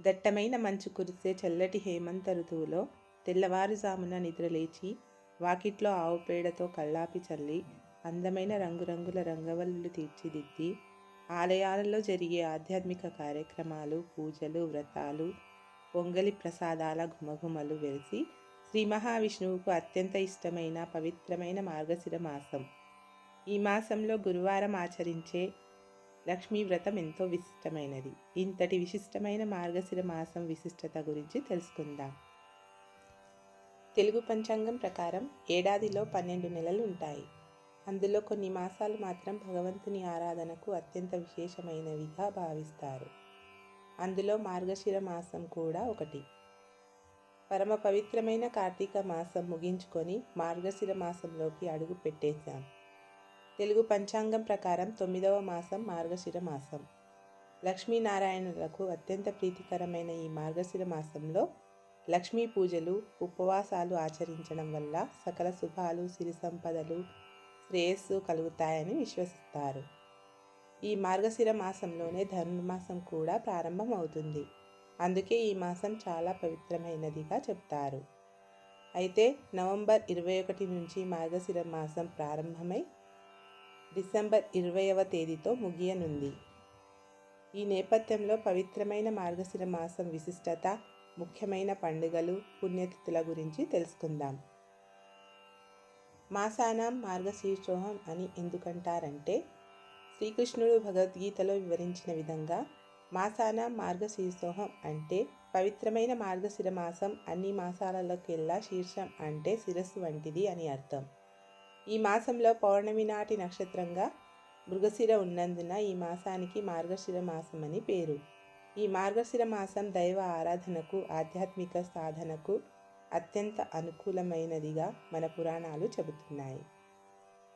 దట్టమైన మంచు కురిసే చల్లటి హేమంత ఋతువులో తెల్లవారుజామున నిద్రలేచి వాకిట్లో ఆవు పేడతో కల్లాపి చల్లి అందమైన రంగురంగుల రంగవల్లులు తీర్చిదిద్ది ఆలయాలలో జరిగే ఆధ్యాత్మిక కార్యక్రమాలు పూజలు వ్రతాలు పొంగలి ప్రసాదాల ఘుమఘుమలు వెలిసి శ్రీ మహావిష్ణువుకు అత్యంత ఇష్టమైన పవిత్రమైన మార్గశిర మాసం. ఈ మాసంలో గురువారం ఆచరించే లక్ష్మీ వ్రతం ఎంతో విశిష్టమైనది. ఇంతటి విశిష్టమైన మార్గశిర మాసం విశిష్టత గురించి తెలుసుకుందాం. తెలుగు పంచాంగం ప్రకారం ఏడాదిలో పన్నెండు నెలలు ఉంటాయి. అందులో కొన్ని మాసాలు మాత్రం భగవంతుని ఆరాధనకు అత్యంత విశేషమైనవిగా భావిస్తారు. అందులో మార్గశిర మాసం కూడా ఒకటి. పరమ పవిత్రమైన కార్తీక మాసం ముగించుకొని మార్గశిర మాసంలోకి అడుగు పెట్టేశాం. తెలుగు పంచాంగం ప్రకారం తొమ్మిదవ మాసం మార్గశిర మాసం. లక్ష్మీనారాయణులకు అత్యంత ప్రీతికరమైన ఈ మార్గశిర మాసంలో లక్ష్మీ పూజలు ఉపవాసాలు ఆచరించడం వల్ల సకల శుభాలు సిరి సంపదలు శ్రేయస్సు కలుగుతాయని విశ్వసిస్తారు. ఈ మార్గశిర మాసంలోనే ధనుర్మాసం కూడా ప్రారంభం అవుతుంది అందుకే ఈ మాసం చాలా పవిత్రమైనదిగా చెప్తారు. అయితే నవంబర్ ఇరవై ఒకటి నుంచి మార్గశిర మాసం ప్రారంభమై డిసెంబర్ ఇరవైవ తేదీతో ముగియనుంది. ఈ నేపథ్యంలో పవిత్రమైన మార్గశిర మాసం విశిష్టత ముఖ్యమైన పండుగలు పుణ్యతిథుల గురించి తెలుసుకుందాం. మాసానాం మార్గశీర్షోహం అని ఎందుకంటారంటే శ్రీకృష్ణుడు భగవద్గీతలో వివరించిన విధంగా మాసానాం మార్గశీర్షోహం అంటే పవిత్రమైన మార్గశిర మాసం అన్ని మాసాలలోకెల్లా శీర్షం అంటే శిరస్సు వంటిది అని అర్థం. ఈ మాసంలో పౌర్ణమి నాటి నక్షత్రంగా మృగశిర ఉన్నందున ఈ మాసానికి మార్గశిర మాసం అని పేరు. ఈ మార్గశిర మాసం దైవ ఆరాధనకు ఆధ్యాత్మిక సాధనకు అత్యంత అనుకూలమైనదిగా మన పురాణాలు చెబుతున్నాయి.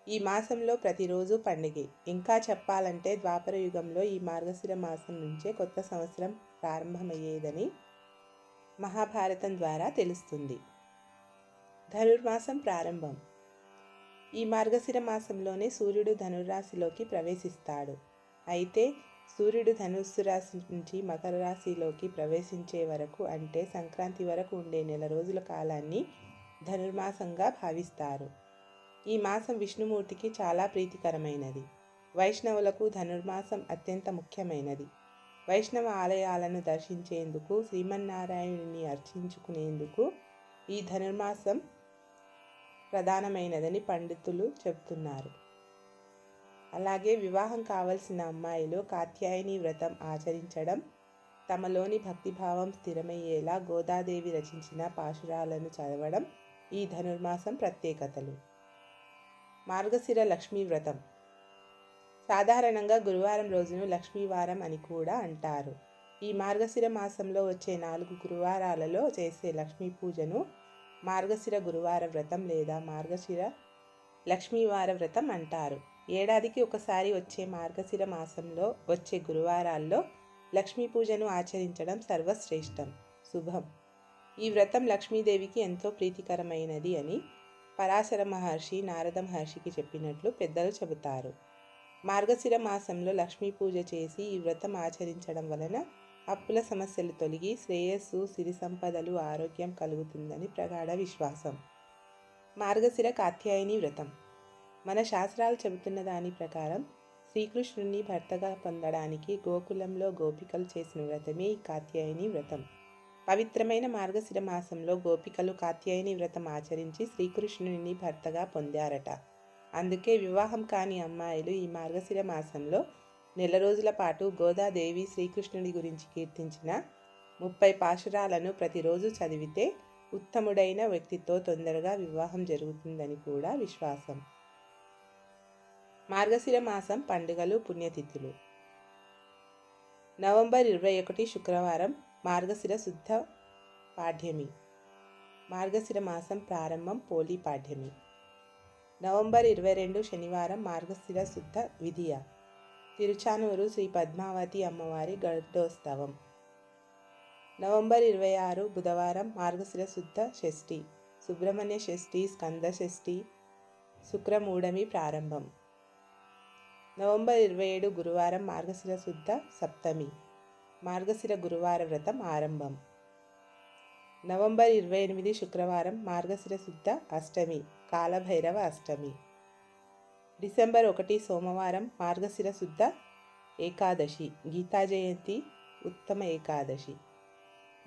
ఈ మాసంలో ప్రతిరోజు పండుగే. ఇంకా చెప్పాలంటే ద్వాపర యుగంలో ఈ మార్గశిర మాసం నుంచే కొత్త సంవత్సరం ప్రారంభమయ్యేదని మహాభారతం ద్వారా తెలుస్తుంది. ధనుర్మాసం ప్రారంభం. ఈ మార్గశిర మాసంలోనే సూర్యుడు ధనుర్రాశిలోకి ప్రవేశిస్తాడు. అయితే సూర్యుడు ధనుస్సు రాశి నుంచి మకర రాశిలోకి ప్రవేశించే వరకు అంటే సంక్రాంతి వరకు ఉండే నెల రోజుల కాలాన్ని ధనుర్మాసంగా భావిస్తారు. ఈ మాసం విష్ణుమూర్తికి చాలా ప్రీతికరమైనది. వైష్ణవులకు ధనుర్మాసం అత్యంత ముఖ్యమైనది. వైష్ణవ ఆలయాలను దర్శించేందుకు శ్రీమన్నారాయణుని అర్చించుకునేందుకు ఈ ధనుర్మాసం ప్రధానమైనదని పండితులు చెబుతున్నారు అలాగే వివాహం కావలసిన అమ్మాయిలు కాత్యాయని వ్రతం ఆచరించడం తమలోని భక్తిభావం స్థిరమయ్యేలా గోదాదేవి రచించిన పాశురాలను చదవడం ఈ ధనుర్మాసం ప్రత్యేకతలు. మార్గశిర లక్ష్మీ వ్రతం. సాధారణంగా గురువారం రోజును లక్ష్మీవారం అని కూడా అంటారు. ఈ మార్గశిర మాసంలో వచ్చే నాలుగు గురువారాలలో చేసే లక్ష్మీ పూజను మార్గశిర గురువార వ్రతం లేదా మార్గశిర లక్ష్మీవార వ్రతం అంటారు. ఏడాదికి ఒకసారి వచ్చే మార్గశిర మాసంలో వచ్చే గురువారాల్లో లక్ష్మీ పూజను ఆచరించడం సర్వశ్రేష్టం. శుభం. ఈ వ్రతం లక్ష్మీదేవికి ఎంతో ప్రీతికరమైనది అని పరాశర మహర్షి నారద మహర్షికి చెప్పినట్లు పెద్దలు చెబుతారు. మార్గశిర మాసంలో లక్ష్మీ పూజ చేసి ఈ వ్రతం ఆచరించడం వలన అప్పుల సమస్యలు తొలగి శ్రేయస్సు సిరి సంపదలు ఆరోగ్యం కలుగుతుందని ప్రగాఢ విశ్వాసం. మార్గశిర కాత్యాయని వ్రతం. మన శాస్త్రాలు చెబుతున్న దాని ప్రకారం శ్రీకృష్ణుని భర్తగా పొందడానికి గోకులంలో గోపికలు చేసిన వ్రతమే ఈ కాత్యాయని వ్రతం. పవిత్రమైన మార్గశిర మాసంలో గోపికలు కాత్యాయని వ్రతం ఆచరించి శ్రీకృష్ణుని భర్తగా పొందారట. అందుకే వివాహం కాని అమ్మాయిలు ఈ మార్గశిర మాసంలో నెల రోజుల పాటు గోదాదేవి శ్రీకృష్ణుడి గురించి కీర్తించిన ముప్పై పాశురాలను ప్రతిరోజు చదివితే ఉత్తముడైన వ్యక్తితో తొందరగా వివాహం జరుగుతుందని కూడా విశ్వాసం. మార్గశిర మాసం పండుగలు పుణ్యతిథులు. నవంబర్ ఇరవై ఒకటి శుక్రవారం మార్గశిర శుద్ధ పాఠ్యమి. మార్గశిర మాసం ప్రారంభం పోలీ పాఠ్యమి. నవంబర్ ఇరవై రెండు శనివారం మార్గశిర శుద్ధ విధియ. తిరుచానూరు శ్రీ పద్మావతి అమ్మవారి గర్భోత్సవం. నవంబర్ ఇరవై ఆరు బుధవారం మార్గశిర శుద్ధ షష్ఠి సుబ్రహ్మణ్య షష్ఠి స్కంద షష్ఠి శుక్రమూఢమి ప్రారంభం. నవంబర్ ఇరవై ఏడు గురువారం మార్గశిర శుద్ధ సప్తమి మార్గశిర గురువార వ్రతం ఆరంభం. నవంబర్ ఇరవై ఎనిమిది శుక్రవారం మార్గశిర శుద్ధ అష్టమి కాలభైరవ అష్టమి. డిసెంబర్ ఒకటి సోమవారం మార్గశిర శుద్ధ ఏకాదశి. గీతా జయంతి ఉత్తమ ఏకాదశి.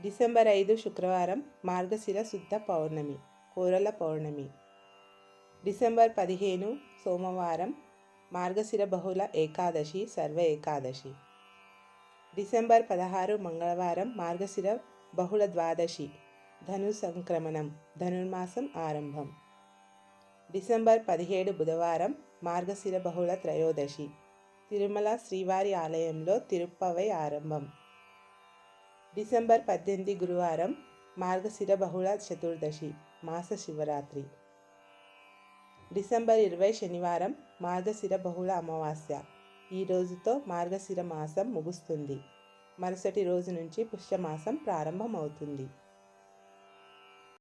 డిసెంబర్ ఐదు శుక్రవారం మార్గశిర శుద్ధ పౌర్ణమి కోరల పౌర్ణమి. డిసెంబర్ పదిహేను సోమవారం మార్గశిర బహుళ ఏకాదశి సర్వ ఏకాదశి. డిసెంబర్ పదహారు మంగళవారం మార్గశిర బహుళ ద్వాదశి ధను సంక్రమణం ధనుర్మాసం ఆరంభం. డిసెంబర్ పదిహేడు బుధవారం మార్గశిర బహుళ త్రయోదశి. తిరుమల శ్రీవారి ఆలయంలో తిరుప్పవై ఆరంభం. డిసెంబర్ పద్దెనిమిది గురువారం మార్గశిర బహుళ చతుర్దశి మాస శివరాత్రి. డిసెంబర్ ఇరవై శనివారం మార్గశిర బహుళ అమావాస్య. ఈ రోజుతో మార్గశిర మాసం ముగుస్తుంది. మరుసటి రోజు నుంచి పుష్యమాసం ప్రారంభమవుతుంది.